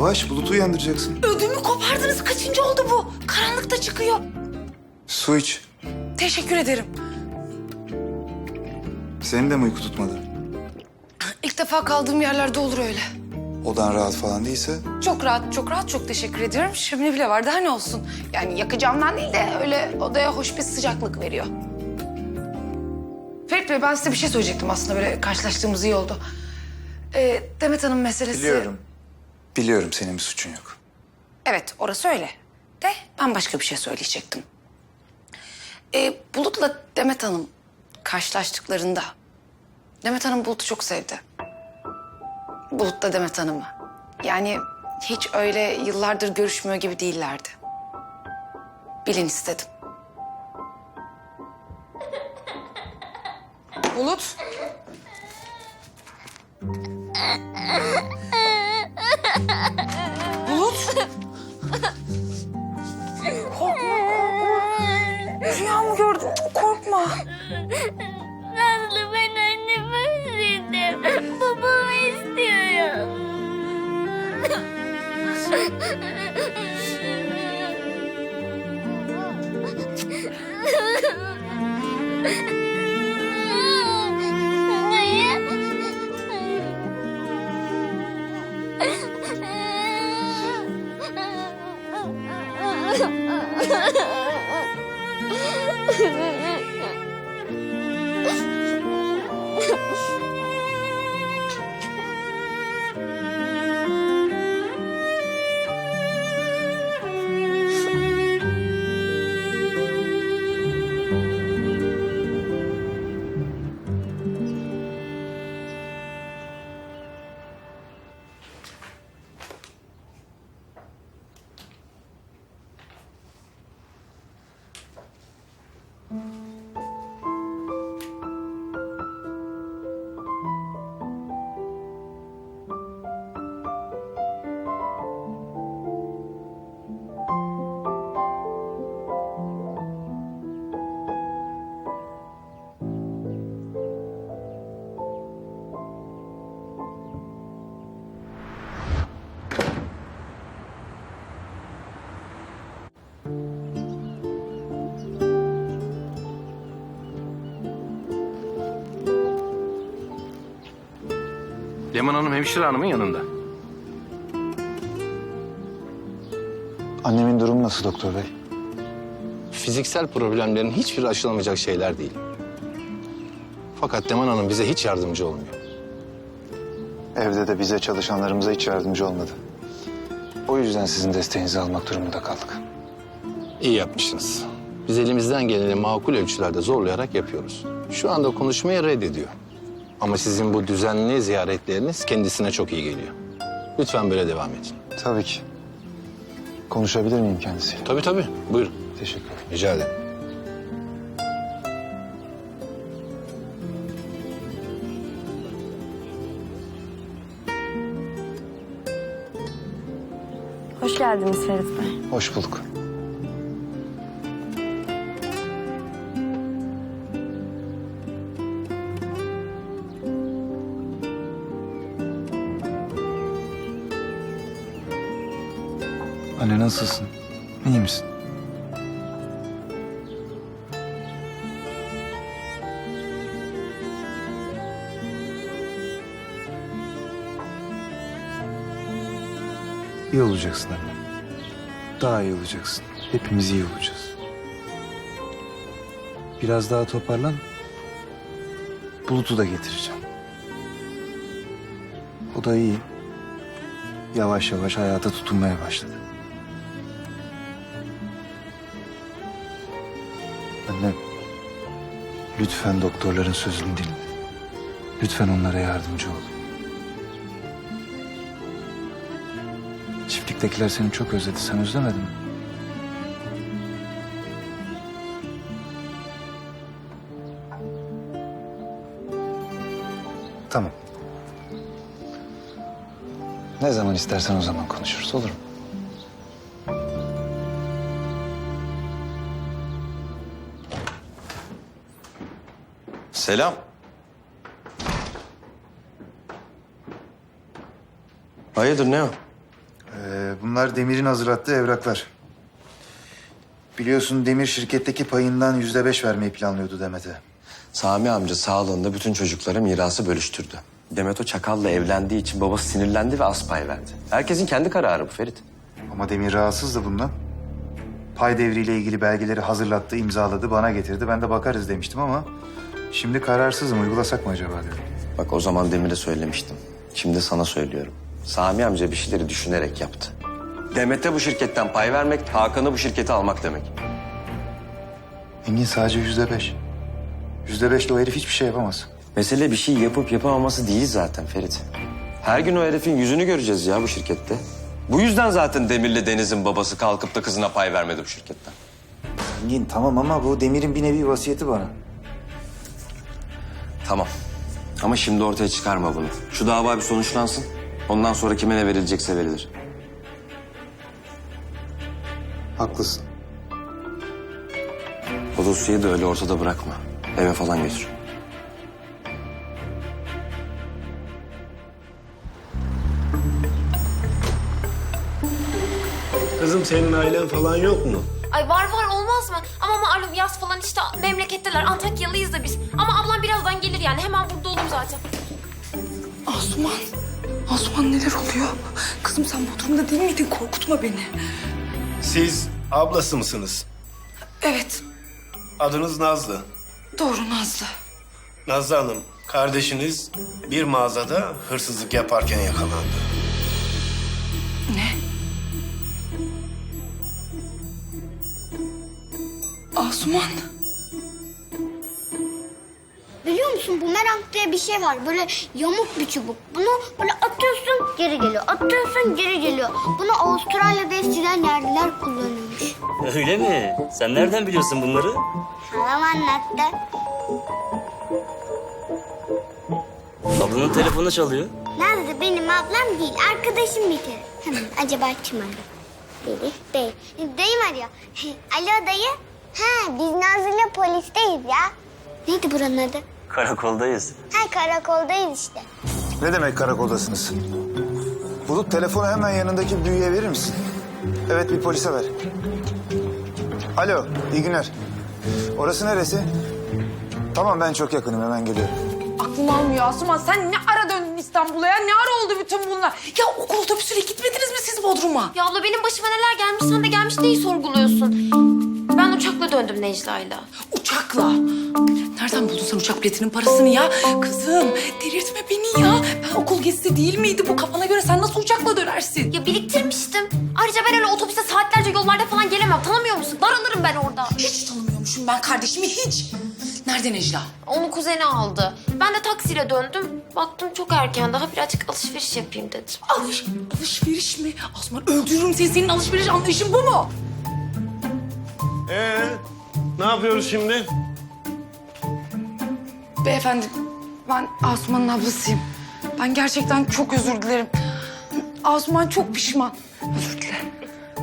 Yavaş Bulut'u uyandıracaksın. Ödümü kopardınız. Kaçıncı oldu bu? Karanlıkta çıkıyor. Su iç. Teşekkür ederim. Senin de mi uyku tutmadı? İlk defa kaldığım yerlerde olur öyle. Odan rahat falan değilse Çok rahat, çok rahat. Çok teşekkür ediyorum. Şömine bile var. Daha ne olsun? Yani yakacağımdan değil de öyle odaya hoş bir sıcaklık veriyor. Ferit Bey ben size bir şey söyleyecektim aslında. Böyle karşılaştığımız iyi oldu. Ee, Demet Hanım meselesi... biliyorum. Biliyorum senin bir suçun yok. Evet, orası öyle. De ben başka bir şey söyleyecektim. Ee, Bulut'la Demet Hanım karşılaştıklarında... Demet Hanım Bulut'u çok sevdi. Bulut da Demet Hanım'ı. Yani hiç öyle yıllardır görüşmüyor gibi değillerdi. Bilin istedim. Bulut. Bulut. Rüya mı gördün? Korkma. Nazlı ben annemi özledim. Babamı istiyorum. 嗯 Leman Hanım hemşire hanımın yanında. Annemin durumu nasıl doktor bey? Fiziksel problemlerin hiçbiri aşılamayacak şeyler değil. Fakat Leman Hanım bize hiç yardımcı olmuyor. Evde de bize çalışanlarımıza hiç yardımcı olmadı. O yüzden sizin desteğinizi almak durumunda kaldık. İyi yapmışsınız. Biz elimizden geleni makul ölçülerde zorlayarak yapıyoruz. Şu anda konuşmayı reddediyor. Ama sizin bu düzenli ziyaretleriniz kendisine çok iyi geliyor. Lütfen böyle devam edin. Tabii ki. Konuşabilir miyim kendisiyle? Tabii tabii. Buyurun. Teşekkür ederim. Rica ederim. Hoş geldiniz Ferit Bey. Hoş bulduk. Anne nasılsın? İyi misin? İyi olacaksın anne. Daha iyi olacaksın. Hepimiz iyi olacağız. Biraz daha toparlan. Bulut'u da getireceğim. O da iyi. Yavaş yavaş hayata tutunmaya başladı. Anne, lütfen doktorların sözünü dinle. Lütfen onlara yardımcı ol. Çiftliktekiler seni çok özledi. Sen özlemedin mi? Tamam. Ne zaman istersen o zaman konuşuruz olur mu? Selam. Hayırdır ne o? Ee, bunlar Demir'in hazırlattığı evraklar. Biliyorsun Demir şirketteki payından yüzde beş vermeyi planlıyordu Demet'e. Sami amca sağlığında bütün çocuklara mirası bölüştürdü. Demet o çakalla evlendiği için babası sinirlendi ve az pay verdi. Herkesin kendi kararı bu Ferit. Ama Demir rahatsızdı bundan. Pay devriyle ilgili belgeleri hazırlattı, imzaladı, bana getirdi. Ben de bakarız demiştim ama... ...şimdi kararsızım. Uygulasak mı acaba dedim. Bak o zaman Demir'e söylemiştim. Şimdi sana söylüyorum. Sami amca bir şeyleri düşünerek yaptı. Demet'e bu şirketten pay vermek, Hakan'ı bu şirkete almak demek. Engin sadece yüzde beş. Yüzde beşle o herif hiçbir şey yapamaz. Mesele bir şey yapıp yapamaması değil zaten Ferit. Her gün o herifin yüzünü göreceğiz ya bu şirkette. Bu yüzden zaten Demir'le Deniz'in babası kalkıp da kızına pay vermedi bu şirketten. Engin tamam ama bu Demir'in bir nevi vasiyeti bana. Tamam. Ama şimdi ortaya çıkarma bunu. Şu dava bir sonuçlansın. Ondan sonra kime ne verilecekse verilir. Haklısın. O dosyayı da öyle ortada bırakma. Eve falan götür. Kızım senin ailen falan yok mu? Malum yaz falan işte memleketteler. Antakyalıyız da biz. Ama ablam birazdan gelir yani. Hemen burada olur zaten. Asuman. Asuman neler oluyor? Kızım sen bu durumda değil miydin? Korkutma beni. Siz ablası mısınız? Evet. Adınız Nazlı. Doğru Nazlı. Nazlı Hanım, kardeşiniz bir mağazada hırsızlık yaparken yakalandı. Asuman. Biliyor musun bumerang diye bir şey var. Böyle yamuk bir çubuk. Bunu böyle atıyorsun geri geliyor. Atıyorsun geri geliyor. Bunu Avustralya'da eskiden yerliler kullanıyormuş. Öyle mi? Sen nereden biliyorsun bunları? Halam anlattı. Ablanın telefonu çalıyor. Nazlı benim ablam değil. Arkadaşım bir kere. Hemen acaba kim arıyor? Biri bey. Dayım arıyor. Alo dayı. Ha biz Nazlı'yla polisteyiz ya. Neydi buranın adı? Karakoldayız. Ha karakoldayız işte. Ne demek karakoldasınız? Bulut telefonu hemen yanındaki büyüye verir misin? Evet bir polise ver. Alo iyi günler. Orası neresi? Tamam ben çok yakınım hemen geliyorum. Aklım almıyor Asuman. Sen ne ara döndün İstanbul'a ya? Ne ara oldu bütün bunlar? Ya okul otobüsüyle gitmediniz mi siz Bodrum'a? Ya abla benim başıma neler gelmiş sen de gelmiş neyi sorguluyorsun? Ben uçakla döndüm Necla'yla. Uçakla. Nereden buldun sen uçak biletinin parasını ya? Kızım delirtme beni ya. Ben okul gezisi değil miydi bu? Kafana göre sen nasıl uçakla dönersin? Ya biriktirmiştim. Ayrıca ben öyle otobüste saatlerce yollarda falan gelemem. Tanımıyor musun? Daralırım ben orada. Hiç tanımıyormuşum ben kardeşimi hiç. Nerede Necla? Onu kuzeni aldı. Ben de taksiyle döndüm. Baktım çok erken. Daha birazcık alışveriş yapayım dedim. Alış, alışveriş mi? Osman öldürürüm seni. Senin alışveriş anlayışın bu mu? Ee, ne yapıyoruz şimdi? Beyefendi ben Asuman'ın ablasıyım. Ben gerçekten çok özür dilerim. Asuman çok pişman. Özür dilerim.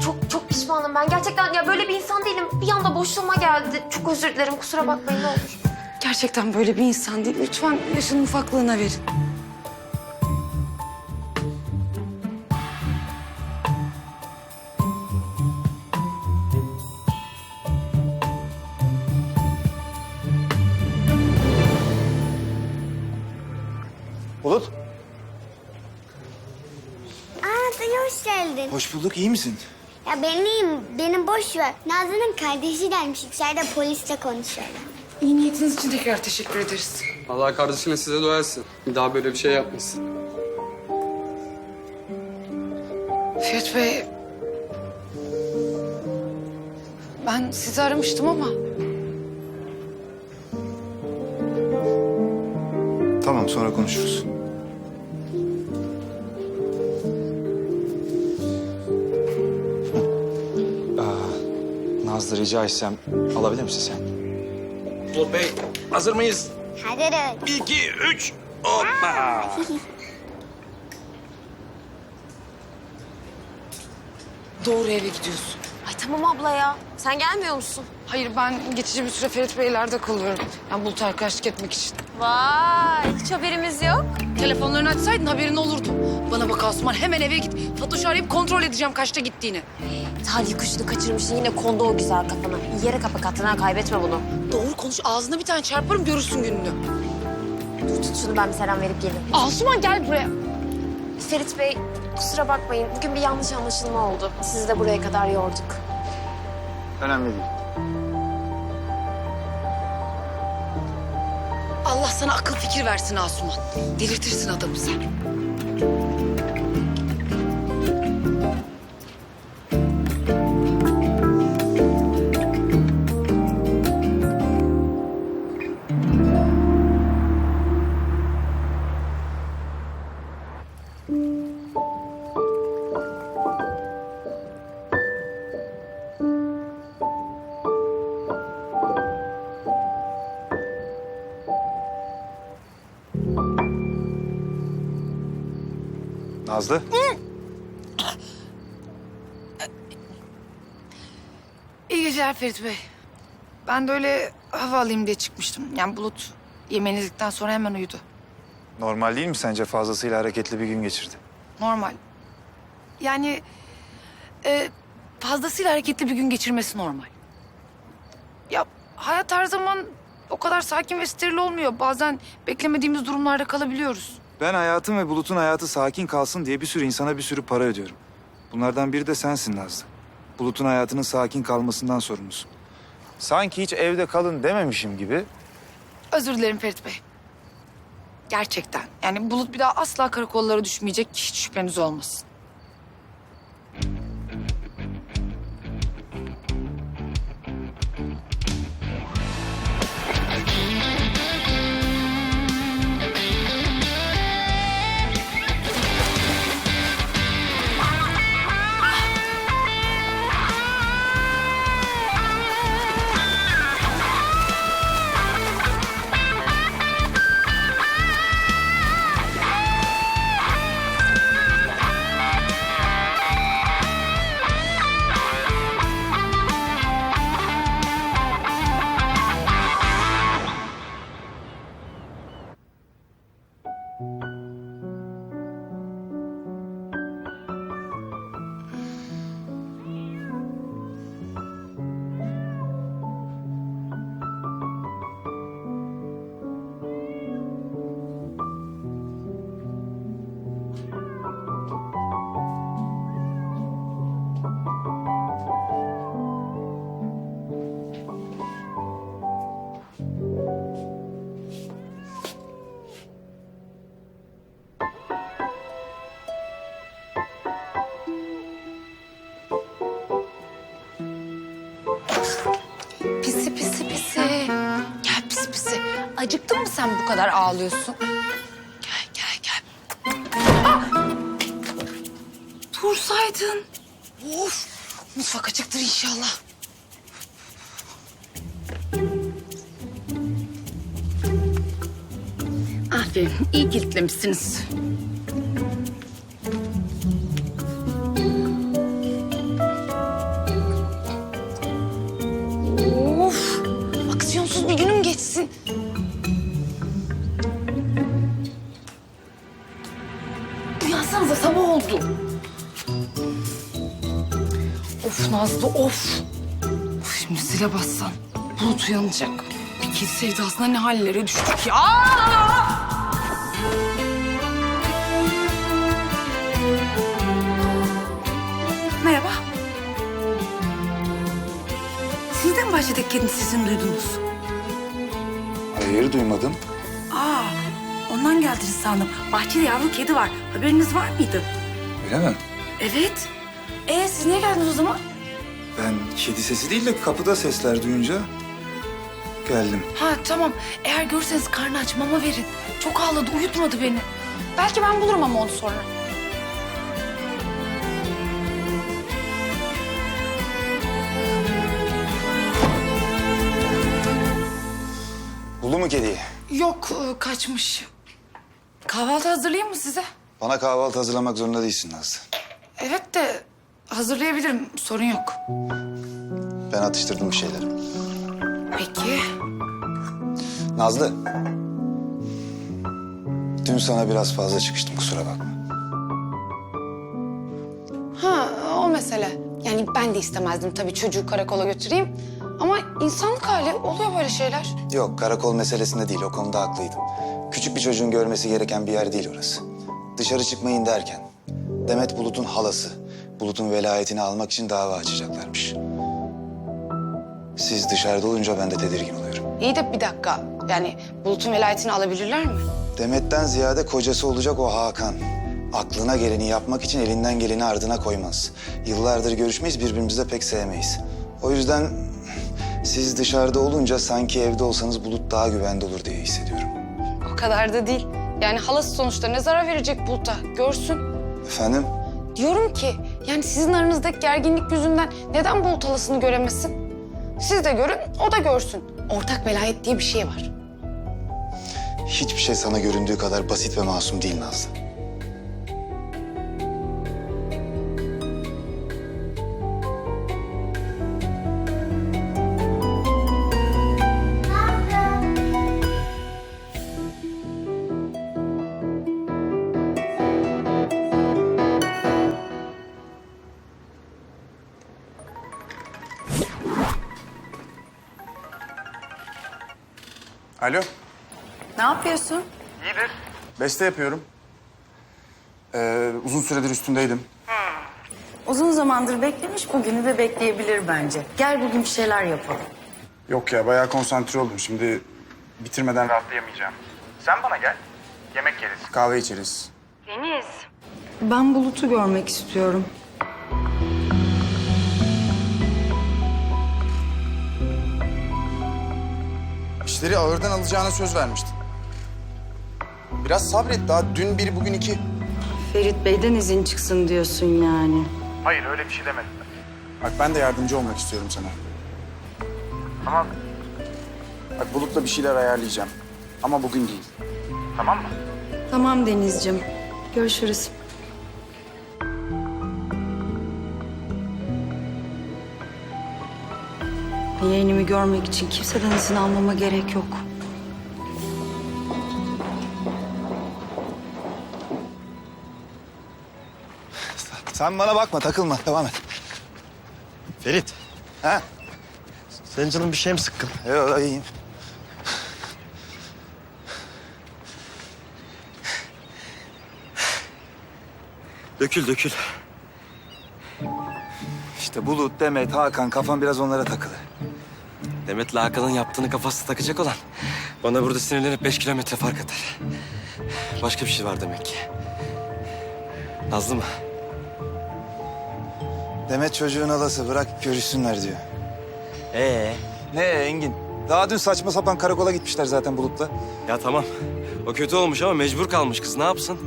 Çok çok pişmanım ben. Gerçekten ya böyle bir insan değilim. Bir anda boşluğuma geldi. Çok özür dilerim. Kusura bakmayın ne olur. Gerçekten böyle bir insan değil. Lütfen yaşının ufaklığına verin. Bulut. Aa dayı hoş geldin. Hoş bulduk iyi misin? Ya ben iyiyim. Benim boş ver. Nazlı'nın kardeşi gelmiş. İçeride polisle konuşuyorlar. İyi niyetiniz için tekrar teşekkür ederiz. Allah kardeşine size dua etsin. Bir daha böyle bir şey yapmasın. Fiyat Bey... Ben sizi aramıştım ama... Tamam sonra konuşuruz. Nazlı rica etsem alabilir misin sen? Bulut Bey hazır mıyız? Hadi hadi. Bir, iki, üç. Hoppa. Doğru eve gidiyorsun. Ay tamam abla ya. Sen gelmiyor musun? Hayır ben geçici bir süre Ferit Beyler'de kalıyorum. Yani Bulut'a arkadaşlık etmek için. Vay hiç haberimiz yok. Telefonlarını açsaydın haberin olurdu. Bana bak Asuman hemen eve git. Fatoş'u arayıp kontrol edeceğim kaçta gittiğini. Talih kuşunu kaçırmışsın yine kondu o güzel kafana. Yere kapak attın ha kaybetme bunu. Doğru konuş ağzına bir tane çarparım görürsün gününü. Dur tut şunu ben bir selam verip geleyim. Asuman gel buraya. Ferit Bey kusura bakmayın bugün bir yanlış anlaşılma oldu. Sizi de buraya kadar yorduk. Önemli değil. Sana akıl fikir versin Asuman. Delirtirsin adamı sen. Nazlı. İyi geceler Ferit Bey. Ben de öyle hava alayım diye çıkmıştım. Yani Bulut yemeğini yedikten sonra hemen uyudu. Normal değil mi sence fazlasıyla hareketli bir gün geçirdi? Normal. Yani e, fazlasıyla hareketli bir gün geçirmesi normal. Ya hayat her zaman o kadar sakin ve steril olmuyor. Bazen beklemediğimiz durumlarda kalabiliyoruz. Ben hayatım ve Bulut'un hayatı sakin kalsın diye bir sürü insana bir sürü para ödüyorum. Bunlardan biri de sensin Nazlı. Bulut'un hayatının sakin kalmasından sorumlusun. Sanki hiç evde kalın dememişim gibi Özür dilerim Ferit Bey. Gerçekten. Yani Bulut bir daha asla karakollara düşmeyecek. Hiç şüpheniz olmasın. Kadar ağlıyorsun? Gel gel gel. Ah! Dursaydın. Of. Mutfak açıktır inşallah. Aferin. iyi kilitlemişsiniz. Nazlı of. of şimdi zile bassan Bulut uyanacak. Bir kez sevdasına ne hallere düştük ya. Aa! Merhaba. Siz de mi bahçedeki kedinin sesini duydunuz? hayır duymadım. Aa, ondan geldiniz sandım. Bahçede yavru kedi var. Haberiniz var mıydı? Öyle mi? Evet. Ee, siz niye geldiniz o zaman? Ben kedi sesi değil de kapıda sesler duyunca geldim. Ha tamam. Eğer görürseniz karnı aç mama verin. Çok ağladı, uyutmadı beni. Belki ben bulurum ama onu sonra. Bulu mu kediyi? Yok, e, kaçmış. Kahvaltı hazırlayayım mı size? Bana kahvaltı hazırlamak zorunda değilsin Nazlı. Evet de hazırlayabilirim. Sorun yok. Ben atıştırdım bir şeyler. Peki. Nazlı. Dün sana biraz fazla çıkıştım kusura bakma. Ha o mesele. Yani ben de istemezdim tabii çocuğu karakola götüreyim. Ama insanlık hali oluyor böyle şeyler. Yok karakol meselesinde değil o konuda haklıydım. Küçük bir çocuğun görmesi gereken bir yer değil orası. Dışarı çıkmayın derken Demet Bulut'un halası Bulut'un velayetini almak için dava açacaklarmış. Siz dışarıda olunca ben de tedirgin oluyorum. İyi de bir dakika. Yani Bulut'un velayetini alabilirler mi? Demet'ten ziyade kocası olacak o Hakan. Aklına geleni yapmak için elinden geleni ardına koymaz. Yıllardır görüşmeyiz, birbirimizi de pek sevmeyiz. O yüzden siz dışarıda olunca sanki evde olsanız Bulut daha güvende olur diye hissediyorum. O kadar da değil. Yani halası sonuçta ne zarar verecek Bulut'a? Görsün. Efendim? Diyorum ki yani sizin aranızdaki gerginlik yüzünden neden Bulut halasını göremesin? Siz de görün, o da görsün. Ortak velayet diye bir şey var. Hiçbir şey sana göründüğü kadar basit ve masum değil Nazlı. Yapıyorsun? beste yapıyorum. Ee, uzun süredir üstündeydim. Uzun zamandır beklemiş, bugünü de bekleyebilir bence. Gel bugün bir şeyler yapalım. Yok ya, bayağı konsantre oldum. Şimdi bitirmeden rahatlayamayacağım. Sen bana gel, yemek yeriz. Kahve içeriz. Ben Bulut'u görmek istiyorum. İşleri ağırdan alacağına söz vermiştin. Biraz sabret daha. Dün bir, bugün iki. Ferit Bey'den izin çıksın diyorsun yani. Hayır, öyle bir şey demedim. Bak ben de yardımcı olmak istiyorum sana. Tamam. Bak Bulut'la bir şeyler ayarlayacağım. Ama bugün değil. Tamam mı? Tamam Denizciğim. Görüşürüz. Yeğenimi görmek için kimseden izin almama gerek yok. Sen bana bakma, takılma. Devam et. Ferit, Ha? senin canın bir şey mi sıkkın? Yok, iyiyim. Dökül dökül. İşte Bulut, Demet, Hakan kafam biraz onlara takılı. Demet'le Hakan'ın yaptığını kafası takacak olan bana burada sinirlenip beş kilometre fark atar. Başka bir şey var demek ki. Nazlı mı? Demet çocuğun halası bırak görüşsünler diyor. Ee? Ne Engin? Daha dün saçma sapan karakola gitmişler zaten Bulut'la. Ya tamam. O kötü olmuş ama mecbur kalmış kız. Ne yapsın?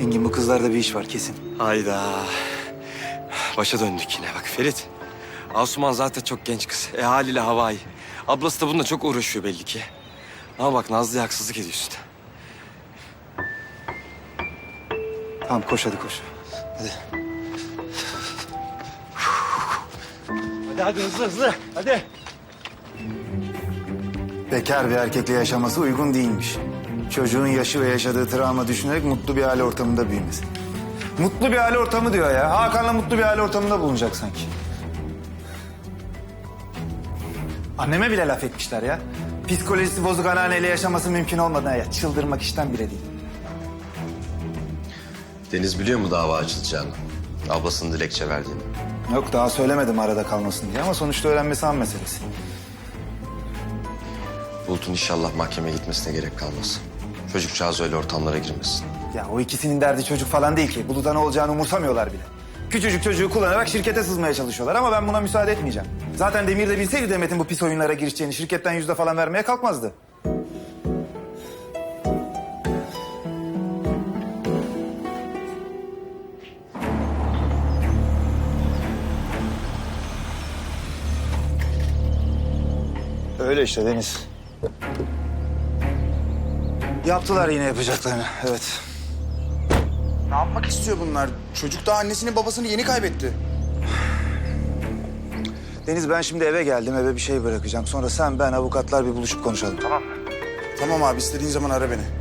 Engin bu kızlarda bir iş var kesin. Hayda. Başa döndük yine. Bak Ferit. Asuman zaten çok genç kız. E haliyle havai. Ablası da bununla çok uğraşıyor belli ki. Ama bak Nazlı'ya haksızlık ediyorsun. Tamam koş hadi koş. Hadi hadi hızlı hızlı. Hadi. Bekar bir erkekle yaşaması uygun değilmiş. Çocuğun yaşı ve yaşadığı travma düşünerek mutlu bir aile ortamında büyümesi. Mutlu bir aile ortamı diyor ya. Hakan'la mutlu bir aile ortamında bulunacak sanki. Anneme bile laf etmişler ya. Psikolojisi bozuk anneanneyle yaşaması mümkün olmadan ya. Çıldırmak işten bile değil. Deniz biliyor mu dava açılacağını? Ablasının dilekçe verdiğini. Yok daha söylemedim arada kalmasın diye ama sonuçta öğrenmesi an meselesi. Bulut'un inşallah mahkemeye gitmesine gerek kalmaz. Çocukcağız öyle ortamlara girmesin. Ya o ikisinin derdi çocuk falan değil ki. Buluta ne olacağını umursamıyorlar bile. Küçücük çocuğu kullanarak şirkete sızmaya çalışıyorlar ama ben buna müsaade etmeyeceğim. Zaten Demir de bilseydi Demet'in bu pis oyunlara girişeceğini şirketten yüzde falan vermeye kalkmazdı. Öyle işte Deniz. Yaptılar yine yapacaklarını, evet. Ne yapmak istiyor bunlar? Çocuk da annesini babasını yeni kaybetti. Deniz ben şimdi eve geldim, eve bir şey bırakacağım. Sonra sen, ben, avukatlar bir buluşup konuşalım. Tamam mı? Tamam abi istediğin zaman ara beni.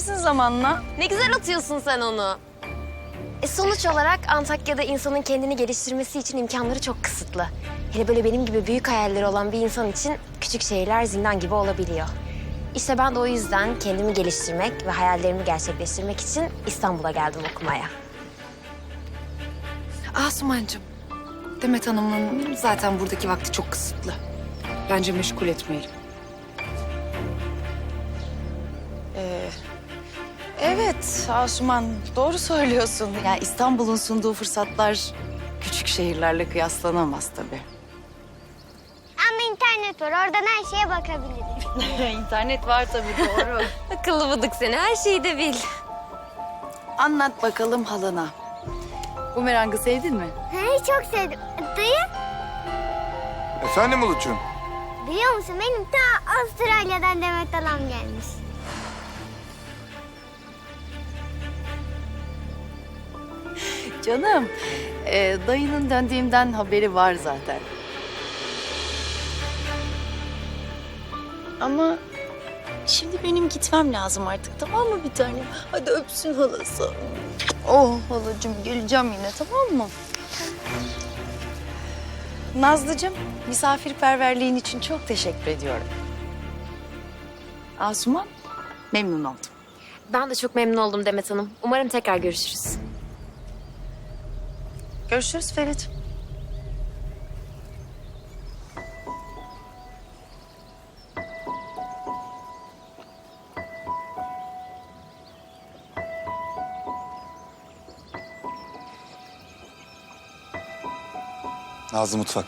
Öğrenirsin zamanla. Ne güzel atıyorsun sen onu. E sonuç olarak Antakya'da insanın kendini geliştirmesi için imkanları çok kısıtlı. Hele böyle benim gibi büyük hayalleri olan bir insan için küçük şehirler zindan gibi olabiliyor. İşte ben de o yüzden kendimi geliştirmek ve hayallerimi gerçekleştirmek için İstanbul'a geldim okumaya. Asumancığım, Demet Hanım'ın zaten buradaki vakti çok kısıtlı. Bence meşgul etmeyelim. Evet Asuman doğru söylüyorsun. Yani İstanbul'un sunduğu fırsatlar küçük şehirlerle kıyaslanamaz tabii. Ama internet var. Oradan her şeye bakabiliriz. İnternet var tabii doğru. Akıllı bıdık seni her şeyi de bil. Anlat bakalım halana. Bumerangı sevdin mi? He, çok sevdim. Dayı Efendim Bulut'cuğum? biliyor musun benim ta Avustralya'dan Demet Alam gelmiş. Canım, e, dayının döndüğümden haberi var zaten. Ama şimdi benim gitmem lazım artık tamam mı bir tanem? Hadi öpsün halası. Oh halacığım geleceğim yine tamam mı? Nazlıcığım misafirperverliğin için çok teşekkür ediyorum. Asuman memnun oldum. Ben de çok memnun oldum Demet Hanım. Umarım tekrar görüşürüz. Görüşürüz Ferit. Nazlı mutfak.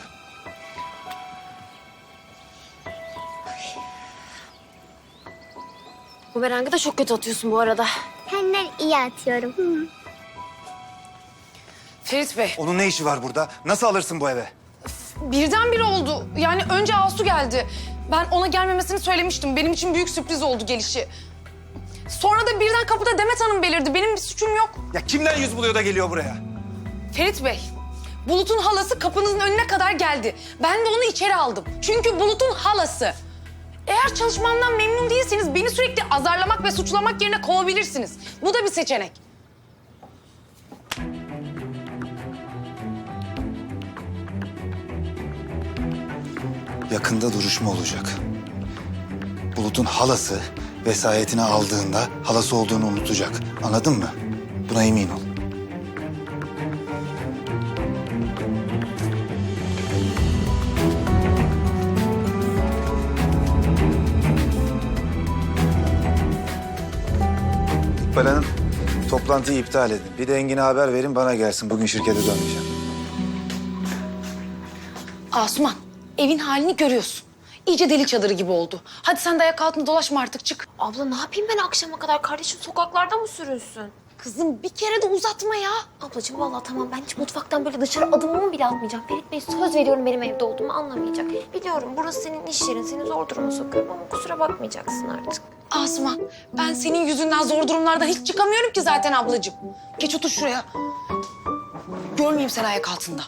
Bumerangı da çok kötü atıyorsun bu arada. Senden iyi atıyorum. Ferit Bey, Onun ne işi var burada? Nasıl alırsın bu eve? birdenbire oldu. Yani önce Asu geldi. Ben ona gelmemesini söylemiştim. Benim için büyük sürpriz oldu gelişi. Sonra da birden kapıda Demet Hanım belirdi. Benim bir suçum yok. Ya kimden yüz buluyor da geliyor buraya? Ferit Bey, Bulut'un halası kapınızın önüne kadar geldi. Ben de onu içeri aldım. Çünkü Bulut'un halası. Eğer çalışmamdan memnun değilseniz beni sürekli azarlamak ve suçlamak yerine kovabilirsiniz. Bu da bir seçenek. Yakında duruşma olacak. Bulut'un halası vesayetini aldığında halası olduğunu unutacak. Anladın mı? Buna emin ol. İkbal Hanım, toplantıyı iptal edin. Bir de Engin'e haber verin bana gelsin. Bugün şirkete dönmeyeceğim. Asuman, evin halini görüyorsun. İyice deli çadırı gibi oldu. Hadi sen de ayak altında dolaşma artık çık. Abla ne yapayım ben akşama kadar? Kardeşim sokaklarda mı sürünsün? Kızım bir kere de uzatma ya. Ablacığım vallahi tamam ben hiç mutfaktan böyle dışarı adımımı bile atmayacağım. Ferit Bey söz veriyorum benim evde olduğumu anlamayacak. Biliyorum burası senin iş yerin. Seni zor duruma sokuyorum ama kusura bakmayacaksın artık. Asuman, ben senin yüzünden zor durumlardan hiç çıkamıyorum ki zaten ablacığım. Geç otur şuraya. Görmeyeyim seni ayak altında.